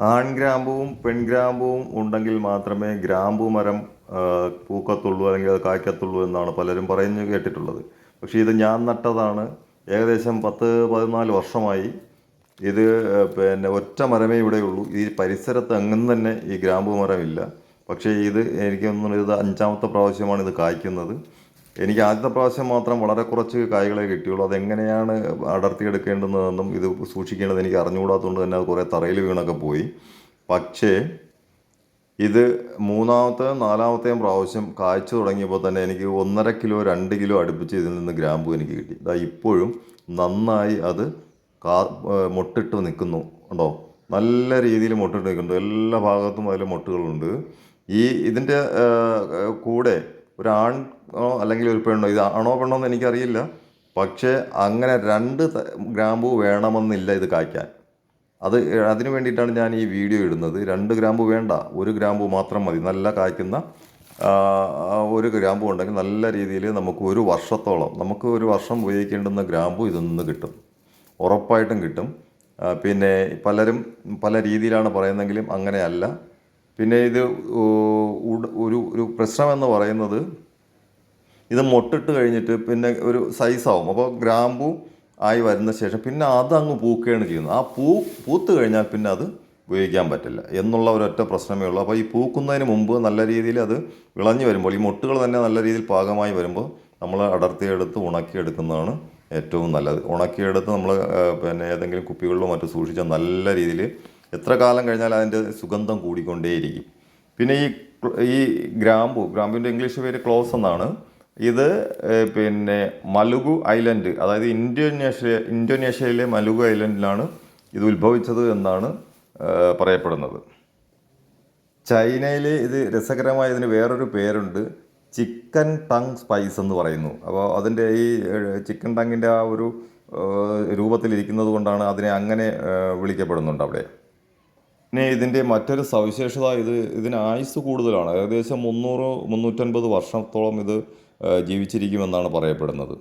ആൺഗ്രാമ്പുവും പെൺഗ്രാമ്പുവും ഉണ്ടെങ്കിൽ മാത്രമേ ഗ്രാമ്പു മരം പൂക്കത്തുള്ളൂ അല്ലെങ്കിൽ അത് കായ്ക്കത്തുള്ളൂ എന്നാണ് പലരും പറഞ്ഞു കേട്ടിട്ടുള്ളത്. പക്ഷേ ഇത് ഞാൻ നട്ടതാണ്. ഏകദേശം പത്ത് പതിനാല് വർഷമായി ഇത് പിന്നെ ഒറ്റ മരമേ ഇവിടെയുള്ളൂ ഈ പരിസരത്ത് അങ്ങും തന്നെ ഈ ഗ്രാമ്പു മരമില്ല. പക്ഷേ ഇത് എനിക്ക് തോന്നുന്നു ഇത് അഞ്ചാമത്തെ പ്രാവശ്യമാണ് ഇത് കായ്ക്കുന്നത്. എനിക്ക് ആദ്യത്തെ പ്രാവശ്യം മാത്രം വളരെ കുറച്ച് കായ്കളെ കിട്ടിയുള്ളൂ. അതെങ്ങനെയാണ് അടർത്തിയെടുക്കേണ്ടുന്നതെന്നും ഇത് സൂക്ഷിക്കേണ്ടത് എനിക്ക് അറിഞ്ഞുകൂടാത്തതുകൊണ്ട് തന്നെ അത് കുറേ തറയിൽ വീണൊക്കെ പോയി. പക്ഷേ ഇത് മൂന്നാമത്തെ നാലാമത്തെയും പ്രാവശ്യം കായ്ച്ചു തുടങ്ങിയപ്പോൾ തന്നെ എനിക്ക് ഒന്നര കിലോ രണ്ട് കിലോ അടുപ്പിച്ച് ഇതിൽ നിന്ന് ഗ്രാമ്പു എനിക്ക് കിട്ടി. ഇതാ ഇപ്പോഴും നന്നായി അത് കാ മൊട്ടിട്ട് നിൽക്കുന്നു ഉണ്ടോ നല്ല രീതിയിൽ മൊട്ടിട്ട് നിൽക്കുന്നുണ്ട്. എല്ലാ ഭാഗത്തും അതിൽ മൊട്ടുകളുണ്ട്. ഈ ഇതിന്റെ കൂടെ ഒരു അല്ലെങ്കിൽ ഒരു പെണ്ണോ ഇത് ആണോ പെണ്ണോ എന്ന് എനിക്കറിയില്ല. പക്ഷേ അങ്ങനെ രണ്ട് ഗ്രാമ്പു വേണമെന്നില്ല ഇത് കായ്ക്കാൻ. അത് അതിന് വേണ്ടിയിട്ടാണ് ഞാൻ ഈ വീഡിയോ ഇടുന്നത്. രണ്ട് ഗ്രാമ്പു വേണ്ട. ഒരു ഗ്രാമ്പു മാത്രം മതി. നല്ല കായ്ക്കുന്ന ഒരു ഗ്രാമ്പു ഉണ്ടെങ്കിൽ നല്ല രീതിയിൽ നമുക്ക് ഒരു വർഷത്തോളം നമുക്ക് ഒരു വർഷം ഉപയോഗിക്കേണ്ടുന്ന ഗ്രാമ്പു ഇതിൽ നിന്ന് കിട്ടും. ഉറപ്പായിട്ടും കിട്ടും. പിന്നെ പലരും പല രീതിയിലാണ് പറയുന്നെങ്കിലും അങ്ങനെയല്ല. പിന്നെ ഇത് ഒരു ഒരു പ്രശ്നമെന്ന് പറയുന്നത് ഇത് മൊട്ടിട്ട് കഴിഞ്ഞിട്ട് പിന്നെ ഒരു സൈസാവും. അപ്പോൾ ഗ്രാമ്പു ആയി വരുന്ന ശേഷം പിന്നെ അത് അങ്ങ് പൂക്കുകയാണ് ചെയ്യുന്നത്. ആ പൂ പൂത്ത് കഴിഞ്ഞാൽ പിന്നെ അത് ഉപയോഗിക്കാൻ പറ്റില്ല എന്നുള്ള ഒരൊറ്റ പ്രശ്നമേ ഉള്ളൂ. അപ്പോൾ ഈ പൂക്കുന്നതിന് മുമ്പ് നല്ല രീതിയിൽ അത് വിളഞ്ഞു വരുമ്പോൾ ഈ മൊട്ടുകൾ തന്നെ നല്ല രീതിയിൽ പാകമായി വരുമ്പോൾ നമ്മൾ അടർത്തിയെടുത്ത് ഉണക്കിയെടുക്കുന്നതാണ് ഏറ്റവും നല്ലത്. ഉണക്കിയെടുത്ത് നമ്മൾ പിന്നെ ഏതെങ്കിലും കുപ്പികളിലോ മറ്റോ സൂക്ഷിച്ചാൽ നല്ല രീതിയിൽ എത്ര കാലം കഴിഞ്ഞാൽ അതിന്റെ സുഗന്ധം കൂടിക്കൊണ്ടേയിരിക്കും. പിന്നെ ഈ ഈ ഗ്രാമ്പു ഗ്രാമ്പുവിന്റെ ഇംഗ്ലീഷ് പേര് ക്ലോസ് എന്നാണ്. ഇത് പിന്നെ മലുഗു ഐലൻഡ് അതായത് ഇന്തോനേഷ്യ ഇന്തോനേഷ്യയിലെ മലുഗു ഐലൻഡിലാണ് ഇത് ഉത്ഭവിച്ചത് എന്നാണ് പറയപ്പെടുന്നത്. ചൈനയിൽ ഇത് രസകരമായ ഇതിന് വേറൊരു പേരുണ്ട്. ചിക്കൻ ടങ് സ്പൈസ് എന്ന് പറയുന്നു. അപ്പോൾ അതിന്റെ ഈ ചിക്കൻ ടങ്ങിന്റെ ആ ഒരു രൂപത്തിലിരിക്കുന്നത് കൊണ്ടാണ് അതിനെ അങ്ങനെ വിളിക്കപ്പെടുന്നുണ്ട് അവിടെ. പിന്നെ ഇതിന്റെ മറ്റൊരു സവിശേഷത ഇത് ഇതിന് ആയുസ് കൂടുതലാണ്. ഏകദേശം മുന്നൂറ് മുന്നൂറ്റൻപത് വർഷത്തോളം ഇത് ജീവിച്ചിരിക്കുമെന്നാണ് പറയപ്പെടുന്നത്.